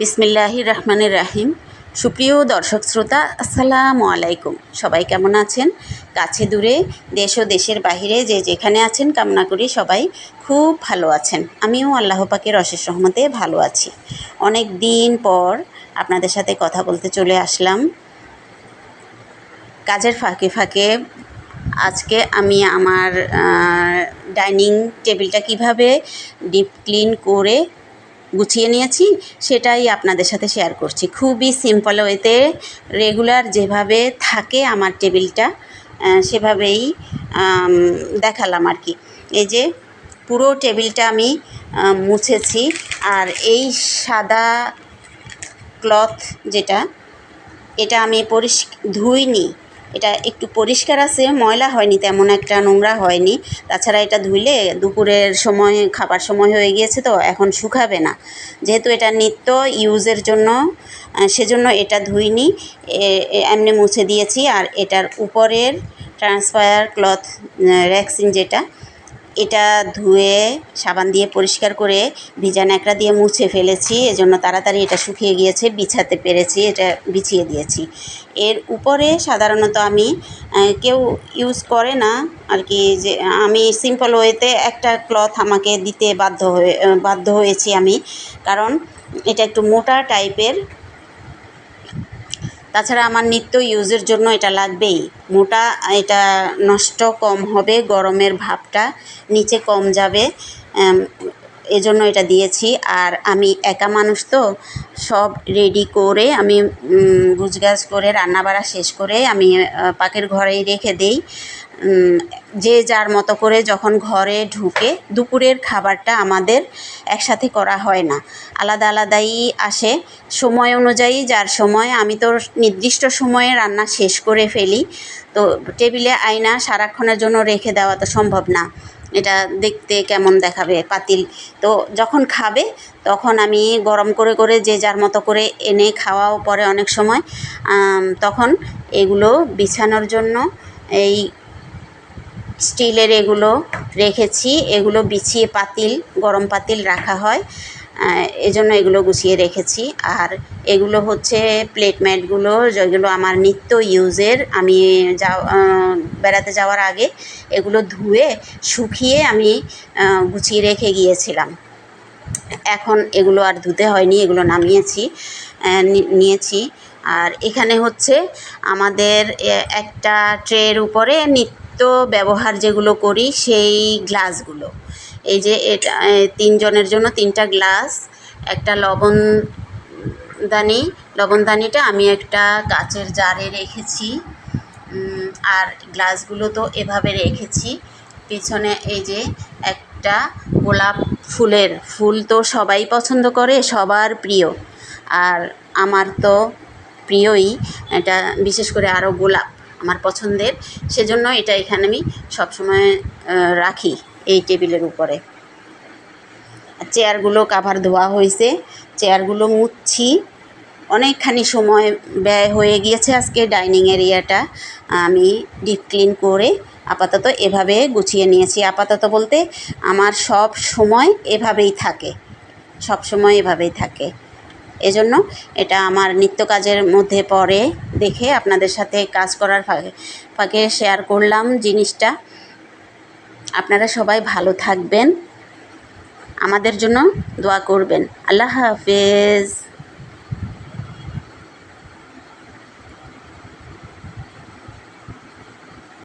বিসমিল্লাহ রহমানের রাহিম। সুপ্রিয় দর্শক শ্রোতা, আসসালামু আলাইকুম। সবাই কেমন আছেন? কাছে দূরে, দেশ ও দেশের বাহিরে যে যেখানে আছেন, কামনা করি সবাই খুব ভালো আছেন। আমিও আল্লাহ পাকের অশেষ রহমতে ভালো আছি। অনেক দিন পর আপনাদের সাথে কথা বলতে চলে আসলাম। কাজের ফাঁকে ফাঁকে আজকে আমি আমার ডাইনিং টেবিলটা কীভাবে ডিপ ক্লিন করে গুছিয়ে নিয়েছি, সেটাই আপনাদের সাথে শেয়ার করছি। খুবই সিম্পল ওয়েতে রেগুলার যেভাবে থাকে আমার টেবিলটা সেভাবেই দেখালাম আর কি। এই যে পুরো টেবিলটা আমি মুছেছি, আর এই সাদা ক্লথ যেটা, এটা আমি পরিষ্ ধুইনি। এটা একটু পরিষ্কার আছে, ময়লা হয়নি, তেমন একটা নোংরা হয়নি। তাছাড়া এটা ধুইলে দুপুরের সময়, খাবার সময় হয়ে গিয়েছে তো, এখন শুকাবে না। যেহেতু এটা নিত্য ইউজের জন্য সেজন্য এটা ধুইনি। এমনি মুছে দিয়েছি। আর এটার উপরের ট্রান্সফায়ার ক্লথ র্যাক্সিন যেটা এটা ধুয়ে, সাবান দিয়ে পরিষ্কার করে ভিজা ন্যাকড়া দিয়ে মুছে ফেলেছি। এজন্য তাড়াতাড়ি এটা শুকিয়ে গিয়েছে, বিছাতে পেরেছি, এটা বিছিয়ে দিয়েছি। এর উপরে সাধারণত আমি কেউ ইউজ করে না। আর কি যে, আমি সিম্পল ওয়েতে একটা ক্লথ আমাকে দিতে বাধ্য হয়ে, বাধ্য হয়েছি আমি। কারণ এটা একটু মোটা টাইপের তাছাড়া আমার নিত্য ইউজের জন্য এটা লাগবেই। মোটা, এটা নষ্ট কম হবে, গরমের ভাবটা নিচে কম যাবে। এজন্য এটা দিয়েছি। আর আমি একা মানুষ তো, সব রেডি করে আমি গুছগাছ করে, রান্নাবাড়া শেষ করে আমি পাকের ঘরেই রেখে দেই। যে যার মতো করে যখন ঘরে ঢুকে দুপুরের খাবারটা আমাদের একসাথে করা হয় না। আলাদা আলাদাই আসে। সময় অনুযায়ী যার সময়, আমি তো নির্দিষ্ট সময়ে রান্না শেষ করে ফেলি। তো টেবিলে আয়না সারাক্ষণের জন্য রেখে দেওয়া তো সম্ভব না। এটা দেখতে কেমন দেখাবে পাতিল। তো যখন খাবে, তখন আমি গরম করে করে যে যার মতো করে এনে খাওয়াও পরে অনেক সময় তখন এগুলো বিছানোর জন্য এই স্টিলের এগুলো রেখেছি। এগুলো বিছিয়ে পাতিল, গরম পাতিল রাখা হয়। এজন্য এগুলো গুছিয়ে রেখেছি। আর এগুলো হচ্ছে প্লেট ম্যাটগুলো, যেগুলো আমার নিত্য ইউজের। আমি যা বেড়াতে যাওয়ার আগে এগুলো ধুয়ে, শুকিয়ে আমি গুছিয়ে রেখে গিয়েছিলাম। এখন এগুলো আর ধুতে হয়নি, এগুলো নামিয়েছি নিয়েছি। আর এখানে হচ্ছে আমাদের একটা ট্রের উপরে নিত্য ব্যবহার যেগুলো করি সেই গ্লাসগুলো। এই যে এটা তিনজনের জন্য তিনটা গ্লাস, একটা লবণ দানি লবণদানিটা আমি একটা কাচের জারে রেখেছি আর গ্লাসগুলো তো এভাবে রেখেছি। পিছনে এই যে একটা গোলাপ ফুলের, ফুল তো সবাই পছন্দ করে, সবার প্রিয়। আর আমার তো প্রিয়ই, এটা বিশেষ করে আরও গোলাপ আমার পছন্দের, সেজন্য এটা এখানে আমি সবসময় রাখি এই টেবিলের উপরে। চেয়ারগুলো কাভার ধোয়া হয়েছে, চেয়ারগুলো মুছছি অনেকখানি সময় ব্যয় হয়ে গিয়েছে আজকে ডাইনিং এরিয়াটা আমি ডিপ ক্লিন করে আপাতত এভাবে গুছিয়ে নিয়েছি। আপাতত বলতে আমার সব সময় এভাবেই থাকে। সব সময় এভাবেই থাকে। এজন্য এটা আমার নিত্য কাজের মধ্যে পড়ে দেখে আপনাদের সাথে কাজ করার ফাঁকে ফাঁকে শেয়ার করলাম জিনিসটা। আপনারা সবাই ভালো থাকবেন। আমাদের জন্য দোয়া করবেন। আল্লাহ হাফেজ।